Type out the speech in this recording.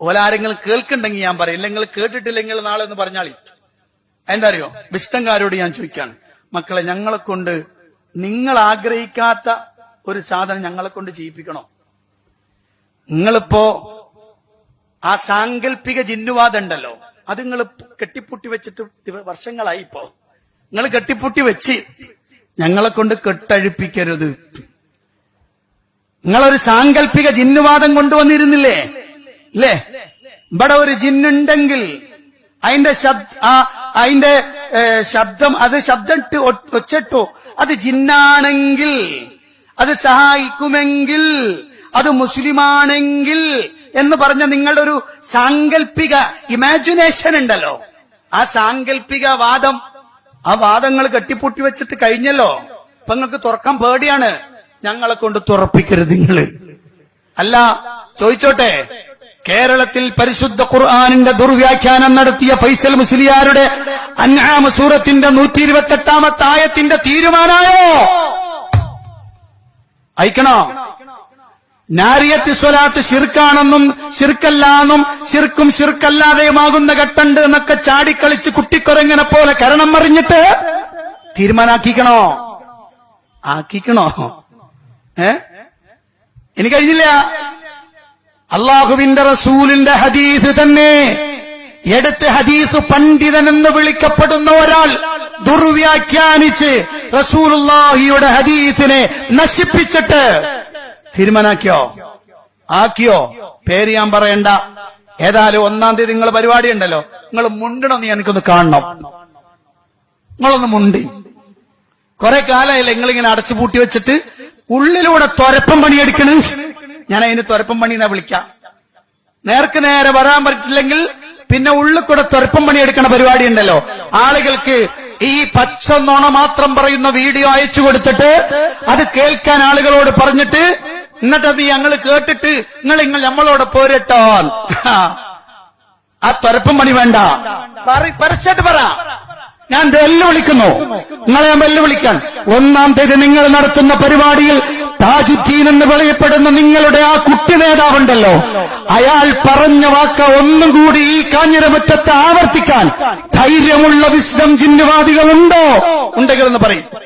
ഓലാരെങ്കിലും കേൾക്കുന്നുണ്ടെങ്കിൽ ഞാൻ പറയും. ഇല്ലെങ്കിൽ കേട്ടിട്ടില്ലെങ്കിൽ നാളെ എന്ന് പറഞ്ഞാളി. എന്താ അറിയോ വിഷ്ടങ്കാരോട് ഞാൻ ചോദിക്കാണ്. മക്കളെ ഞങ്ങളെ കൊണ്ട് നിങ്ങൾ ആഗ്രഹിക്കാത്ത ഒരു സാധനം ഞങ്ങളെ കൊണ്ട് ചെയ്യിപ്പിക്കണോ? നിങ്ങളിപ്പോ ആ സാങ്കല്പിക ജിന്നുവാദം ഉണ്ടല്ലോ. അത് നിങ്ങൾ കെട്ടിപ്പൂട്ടി വെച്ചിട്ട് വർഷങ്ങളായി ഇപ്പോ. നിങ്ങൾ കെട്ടിപ്പൂട്ടി വെച്ച് ഞങ്ങളെ കൊണ്ട് കെട്ടഴിപ്പിക്കരുത്. നിങ്ങളൊരു സാങ്കല്പിക ജിന്നുവാദം കൊണ്ടുവന്നിരുന്നില്ലേ? ഇല്ലേ ഇവിടെ ഒരു ജിന്നുണ്ടെങ്കിൽ അതിന്റെ ശബ്ദ അതിന്റെ ശബ്ദം അത് ശബ്ദം ഇട്ട് ഒച്ചിട്ടോ. ഒച്ചിട്ടു അത് ജിന്നാണെങ്കിൽ അത് സഹായിക്കുമെങ്കിൽ അത് മുസ്ലിമാണെങ്കിൽ എന്ന് പറഞ്ഞ നിങ്ങളുടെ ഒരു സാങ്കല്പിക ഇമാജിനേഷൻ ഉണ്ടല്ലോ. ആ സാങ്കല്പിക വാദം ആ വാദങ്ങൾ കെട്ടിപ്പൊട്ടി വെച്ചിട്ട് കഴിഞ്ഞല്ലോ. ഇപ്പൊ നിങ്ങൾക്ക് തുറക്കാൻ പേടിയാണ്. ഞങ്ങളെ കൊണ്ട് തുറപ്പിക്കരുത് നിങ്ങൾ. അല്ല ചോദിച്ചോട്ടെ? കേരളത്തിൽ പരിശുദ്ധ ഖുർആാനിന്റെ ദുർവ്യാഖ്യാനം നടത്തിയ ഫൈസൽ മുസ്ലിയാരുടെ അൻആമ സൂറത്തിന്റെ നൂറ്റി ഇരുപത്തെട്ടാമത്തെ ആയത്തിന്റെ തീരുമാനായോ അയക്കണോ? നാരിയത്തി സ്വലാത്ത് ശിർക്കാണെന്നും ശിർക്കല്ലാന്നും ശിർക്കും ശിർക്കല്ലാതെയുമാകുന്ന ഘട്ടണ്ട് എന്നൊക്കെ ചാടിക്കളിച്ച് കുട്ടിക്കൊരങ്ങനെ പോലെ കരണം മറിഞ്ഞിട്ട് തീരുമാനാക്കിക്കണോ? ആക്കിക്കണോ? ഏ? ഇനി കഴിഞ്ഞില്ല അള്ളാഹുവിന്റെ റസൂലിന്റെ ഹദീസ് തന്നെ. എടുത്ത് ഹദീസ് പണ്ഡിതൻ എന്ന് വിളിക്കപ്പെടുന്ന ഒരാൾ ദുർവ്യാഖ്യാനിച്ച് റസൂലുള്ളാഹിയുടെ ഹദീസിനെ നശിപ്പിച്ചിട്ട് തീരുമാനാക്കിയോ? ആക്കിയോ? പേര് ഞാൻ പറയണ്ട. ഏതായാലും ഒന്നാം തീയതി നിങ്ങൾ പരിപാടി ഉണ്ടല്ലോ. നിങ്ങൾ മുണ്ടണമെന്ന് എനിക്കൊന്ന് കാണണം. നിങ്ങളൊന്ന് മുണ്ടി. കുറെ കാലമായില്ല നിങ്ങളിങ്ങനെ അടച്ചുപൂട്ടി വെച്ചിട്ട് ഉള്ളിലൂടെ തൊരപ്പം പണിയെടുക്കണ്? ഞാൻ അതിന് തുരപ്പം പണി എന്നാ വിളിക്കാം. നേർക്ക് നേരെ വരാൻ പറ്റില്ലെങ്കിൽ പിന്നെ ഉള്ളിൽ കൂടെ പണി പണിയെടുക്കണ പരിപാടി ഉണ്ടല്ലോ. ആളുകൾക്ക് ഈ പച്ച നോണ മാത്രം പറയുന്ന വീഡിയോ അയച്ചു കൊടുത്തിട്ട് അത് കേൾക്കാൻ ആളുകളോട് പറഞ്ഞിട്ട് എന്നിട്ടത് ഞങ്ങൾ കേട്ടിട്ട് നിങ്ങൾ നിങ്ങൾ നമ്മളോട് പോരട്ടോ ആ തുരപ്പം പണി വേണ്ട. പരസ്യമായിട്ട് പറ. ഞാൻ വെല്ലുവിളിക്കുന്നു നിങ്ങളെ ഞാൻ വെല്ലുവിളിക്കാൻ ഒന്നാം തീയതി നിങ്ങൾ നടത്തുന്ന പരിപാടിയിൽ താജുദ്ദീൻ എന്ന് പറയപ്പെടുന്ന നിങ്ങളുടെ ആ കുട്ടി നേതാവുണ്ടല്ലോ. അയാൾ പറഞ്ഞ വാക്ക ഒന്നും കൂടി ഈ കാഞ്ഞിരമുറ്റത്ത് ആവർത്തിക്കാൻ ധൈര്യമുള്ള വിശ്രം ചിഹ്നവാദികളുണ്ടോ ഉണ്ടെങ്കിൽ എന്ന് പറയും.